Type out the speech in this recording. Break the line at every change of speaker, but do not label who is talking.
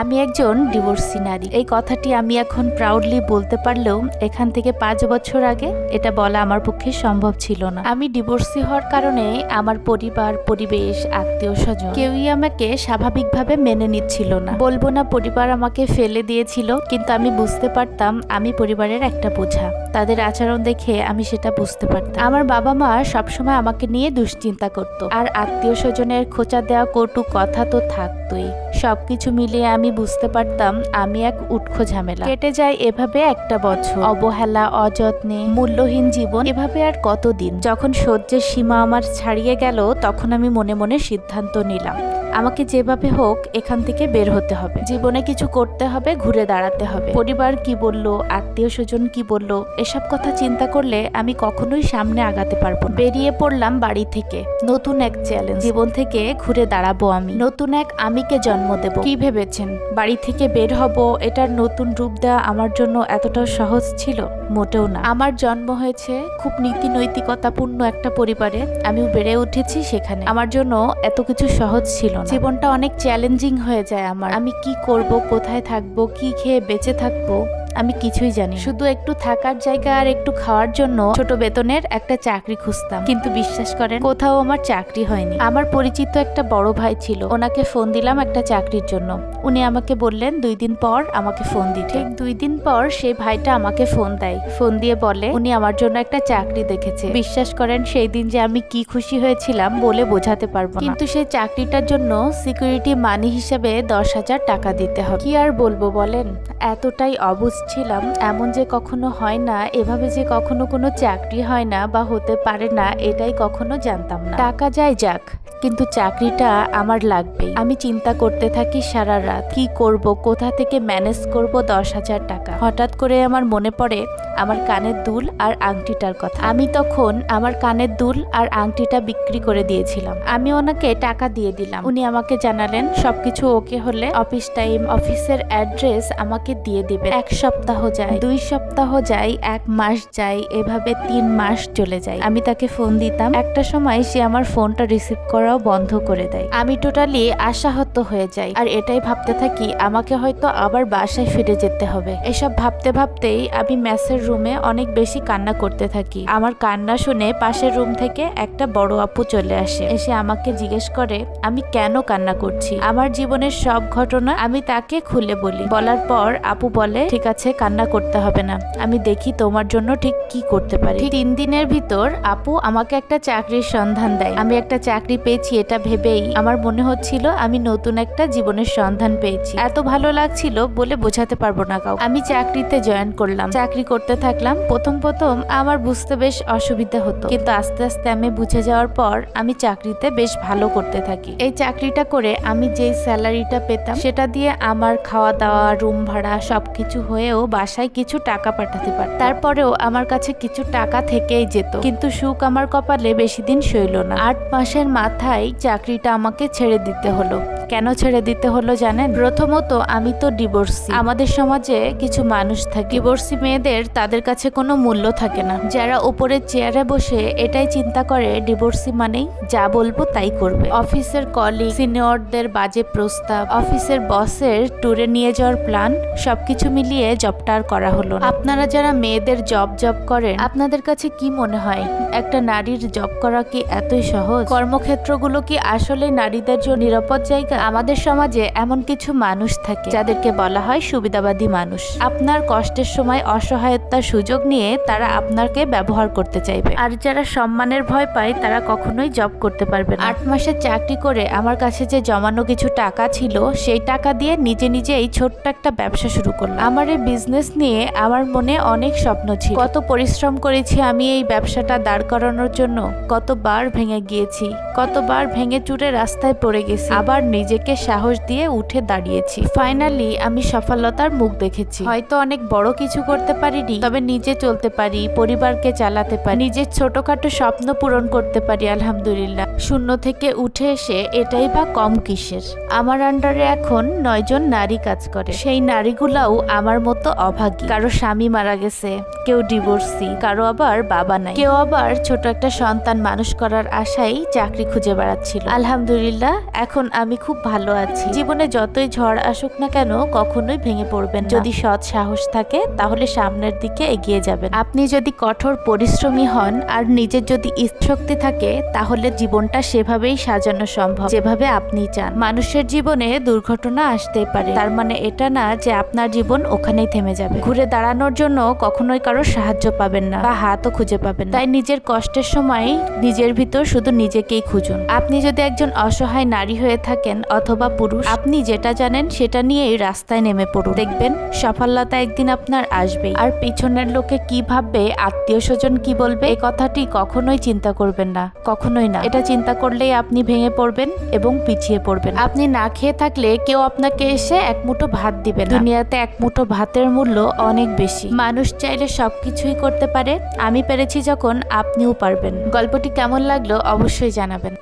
আমি একজন ডিভোর্সি নারী। এই কথাটি আমি এখন প্রাউডলি বলতে পারলেও এখান থেকে পাঁচ বছর আগে এটা বলা আমার পক্ষে সম্ভব ছিল না। আমি ডিভোর্সি হওয়ার কারণে আমার পরিবার, পরিবেশ, আত্মীয় স্বজন কেউই আমাকে স্বাভাবিকভাবে মেনে নিচ্ছিল না। বলব না পরিবার আমাকে ফেলে দিয়েছিল, কিন্তু আমি বুঝতে পারতাম আমি পরিবারের একটা বোঝা। তাদের আচরণ দেখে আমি সেটা বুঝতে পারতাম। আমার বাবা মা সবসময় আমাকে নিয়ে দুশ্চিন্তা করত। আর আত্মীয় স্বজনের খোঁচা দেওয়া কটু কথা তো থাকতোই। সবকিছু মিলিয়ে আমি বুঝতে পারতাম আমি এক উৎখ ঝামেলা। কেটে যায় এভাবে একটা বছর। অবহেলা, অযত্নে, মূল্যহীন জীবন, এভাবে আর কতদিন? যখন সহ্যের সীমা আমার ছাড়িয়ে গেল, তখন আমি মনে মনে সিদ্ধান্ত নিলাম। আমাকে যেভাবে হোক এখান থেকে বের হতে হবে। জীবনে কিছু করতে হবে, ঘুরে দাঁড়াতে হবে। পরিবার কি বলল, আত্মীয় স্বজন কি বলল, এসব কথা চিন্তা করলে আমি কখনোই সামনে আগাতে পারব বেরিয়ে পড়লাম বাড়ি থেকে। নতুন এক চ্যালেঞ্জ। জীবন থেকে ঘুরে দাঁড়াবো আমি। নতুন এক আমিকে জন্ম দেব। কি ভেবেছেন? বাড়ি থেকে বের হব, এটার নতুন রূপ দেওয়া আমার জন্য এতটাও সহজ ছিল? মোটেও না। আমার জন্ম হয়েছে খুব নীতি নৈতিকতাপূর্ণ একটা পরিবারে। আমিও বেড়ে উঠেছি সেখানে। আমার জন্য এত কিছু সহজ ছিল জীবনটা অনেক চ্যালেঞ্জিং হয়ে যায় আমার। আমি কি করব, কোথায় থাকব, কি খেয়ে বেঁচে থাকব? আমি কিছুই জানি শুধু একটু থাকার জায়গা আর একটু খাওয়ার জন্য ছোট বেতনের একটা চাকরি খুঁজতাম। কিন্তু বিশ্বাস করেন, কোথাও আমার চাকরি হয়নি। আমার পরিচিত একটা বড় ভাই ছিল, ওনাকে ফোন দিলাম একটা চাকরির জন্য। উনি আমাকে বললেন, দুই দিন পর আমাকে ফোন দিতে। দুই দিন পর সেই ভাইটা আমাকে ফোন দেয়। ফোন দিয়ে বলে, উনি আমার জন্য একটা চাকরি দেখেছে। বিশ্বাস করেন, সেই দিন যে আমি কি খুশি হয়েছিলাম বলে বোঝাতে পারব কিন্তু সেই চাকরিটার জন্য সিকিউরিটি মানি হিসেবে দশ হাজার টাকা দিতে হবে। কি আর বলব বলেন? এতটাই অবুঝ ছিলাম এমন যে কখনো হয় না, এভাবে যে কখনো কোনো চাকরি হয় না বা হতে পারে না, এটাই কখনো জানতাম না। টাকা যায় যাক, কিন্তু চাকরিটা আমার লাগবেই। আমি চিন্তা করতে থাকি সারা রাত, কি করব, কোথা থেকে ম্যানেজ করব দশ হাজার টাকা? হঠাৎ করে আমার মনে পড়ে আমার কানের দুল আর আংটিটার কথা। আমি তখন আমার কানের দুল আর আংটিটা বিক্রি করে দিয়েছিলাম। আমি ওনাকে টাকা দিয়ে দিলাম। উনি আমাকে জানালেন, সবকিছু ওকে হলে অফিস টাইম, অফিসের অ্যাড্রেস আমাকে দিয়ে দিবে এক সপ্তাহ যায়, দুই সপ্তাহ যায়, এক মাস যায়, এভাবে তিন মাস চলে যায়। আমি তাকে ফোন দিতাম। একটা সময় সে আমার ফোনটা রিসিভ করাও বন্ধ করে দেয়। আমি টোটালি আশাহত হয়ে যাই। আর এটাই ভাবতে থাকি, আমাকে হয়তো আবার বাসায় ফিরে যেতে হবে। এসব ভাবতে ভাবতেই আমি ম্যাসের রুমে অনেক বেশি কান্না করতে থাকি। আমার কান্না শুনে পাশের রুম থেকে একটা বড় আপু চলে আসে। এসে আমাকে জিজ্ঞেস করে, আমি কেন কান্না করছি? আমার জীবনের সব ঘটনা আমি তাকে খুলে বলি। বলার পর আপু বলে, ঠিক আছে, কান্না করতে হবে না। আমি দেখি তোমার জন্য ঠিক কি করতে পারি। তিন দিনের ভিতর আপু আমাকে একটা চাকরির সন্ধান দেয়। আমি একটা চাকরি পেয়েছি এটা ভেবেই আমার মনে হচ্ছিল আমি নতুন একটা জীবনের সন্ধান পেয়েছি। এত ভালো লাগছিল বলে বোঝাতে পারব না কাউ আমি চাকরিতে জয়েন করলাম। চাকরি করতে থাকলাম। প্রথম প্রথম আমার বুঝতে বেশ অসুবিধা হতো। কিন্তু আস্তে আস্তে আমি বুঝে যাওয়ার পর আমি চাকরিতে বেশ ভালো করতে থাকি। এই চাকরিটা করে আমি যেই স্যালারিটা পেতাম, সেটা দিয়ে আমার খাওয়া দাওয়া রুম ভাড়া সবকিছু হয়েও বাসায় কিছু টাকা পাঠাতে পার তারপরেও আমার কাছে কিছু টাকা থেকেই যেত। কিন্তু সুখ আমার কপালে বেশি দিন সইল না। আট মাসের মাথায় চাকরিটা আমাকে ছেড়ে দিতে হলো। কেন ছেড়ে দিতে হলো জানেন? প্রথমত, আমি তো ডিভোর্সি আমাদের সমাজে কিছু মানুষ থাকে। ডিভোর্সি মেয়েদের তাদের কাছে কোনো মূল্য থাকে না। যারা উপরে চেয়ারে বসে এটাই চিন্তা করে ডিভোর্সি মানেই যা বলব তাই করবে। অফিসের কলিগ সিনিয়রদের বাজে প্রস্তাব, অফিসের বসের ট্যুরে নিয়ে যাওয়ার প্ল্যান সবকিছু মিলিয়ে জবটা আর করা হলো আপনারা যারা মেয়েদের জব জব করেন, আপনাদের কাছে কি মনে হয়? একটা নারীর জব করা কি এতই সহজ? কর্মক্ষেত্রগুলো কি আসলে নারীদের জন্য নিরাপদ জায়গা? আমাদের সমাজে এমন কিছু মানুষ থাকে যাদেরকে বলা হয় সুবিধাবাদী মানুষ। আপনার কষ্টের সময় অসহায়তার সুযোগ নিয়ে তারা আপনাকে ব্যবহার করতে চাইবে। আর যারা সম্মানের ভয় পায় তারা কখনোই জব করতে পারবে না। আট মাসের চাকরি করে আমার কাছে যে জমানো কিছু টাকা ছিল সেই টাকা দিয়ে নিজে নিজে এই ছোট্ট একটা ব্যবসা শুরু করলাম। আমার এই বিজনেস নিয়ে আমার মনে অনেক স্বপ্ন ছিল। কত পরিশ্রম করেছি আমি এই ব্যবসাটা দাঁড় করানোর জন্য। কতবার ভেঙে গিয়েছি। কতবার ভেঙে চুরে রাস্তায় পড়ে গেছি। আবার নিজেকে সাহস দিয়ে উঠে দাঁড়িয়েছি। ফাইনালি আমি সফলতার মুখ দেখেছি। হয়তো অনেক বড় কিছু করতে পারিনি তবে নিজে চলতে পারি পরিবারকে চালাতে পারি নিজের ছোটখাটো স্বপ্ন পূরণ করতে পারি আলহামদুলিল্লাহ। শূন্য থেকে উঠে এসে এটাই বা কম কিসের? আমার আন্ডারে এখন নয়জন নারী কাজ করে। সেই নারীগুলাও আমার মতো অভাগী। কারও স্বামী মারা গেছে, কেউ ডিভোর্সি কারও আবার বাবা নাই। কেউ আবার ছোট একটা সন্তান মানুষ করার আশায় চাকরি খুঁজে বেড়াচ্ছিল। আলহামদুলিল্লাহ, এখন আমি খুব ভালো আছি। জীবনে যতই ঝড় আসুক না কেন, কখনোই ভেঙে পড়বেন যদি সৎ সাহস থাকে, তাহলে সামনের দিকে এগিয়ে যাবেন। আপনি যদি কঠোর পরিশ্রমী হন, আর নিজের যদি ইচ্ছক্তি থাকে, তাহলে জীবনটা সেভাবেই সাজানো সম্ভব, যেভাবে আপনি চান। মানুষের জীবনে দুর্ঘটনা আসতেই পারে। তার মানে এটা না যে আপনার জীবন ওখানেই থেমে যাবে। ঘুরে দাঁড়ানোর জন্য কখনোই কারও সাহায্য পাবেন না বা হাতও খুঁজে পাবেন তাই নিজের কষ্টের সময় নিজের ভিতর শুধু নিজেকেই খুঁজুন। আপনি যদি একজন অসহায় নারী হয়ে থাকেন অথবা পুরুষ, আপনি যেটা জানেন সেটা নিয়েই রাস্তায় নেমে পড়ুন। দেখবেন সফলতা একদিন আপনার আসবে আর পিছনের লোকে কি ভাববে, আত্মীয় স্বজন কি বলবে এই কথাটি কখনোই চিন্তা করবেন না। কখনোই না। এটা চিন্তা করলেই আপনি ভেঙে পড়বেন এবং পিছিয়ে পড়বেন। আপনি না খেয়ে থাকলে কেউ আপনাকে এসে এক মুঠো ভাত দিবে দুনিয়াতে এক মুঠো ভাতের মূল্য অনেক বেশি। মানুষ চাইলে সবকিছুই করতে পারে। আমি পেরেছি যখন আপনিও পারবেন। গল্পটি কেমন লাগল অবশ্যই জানাবেন।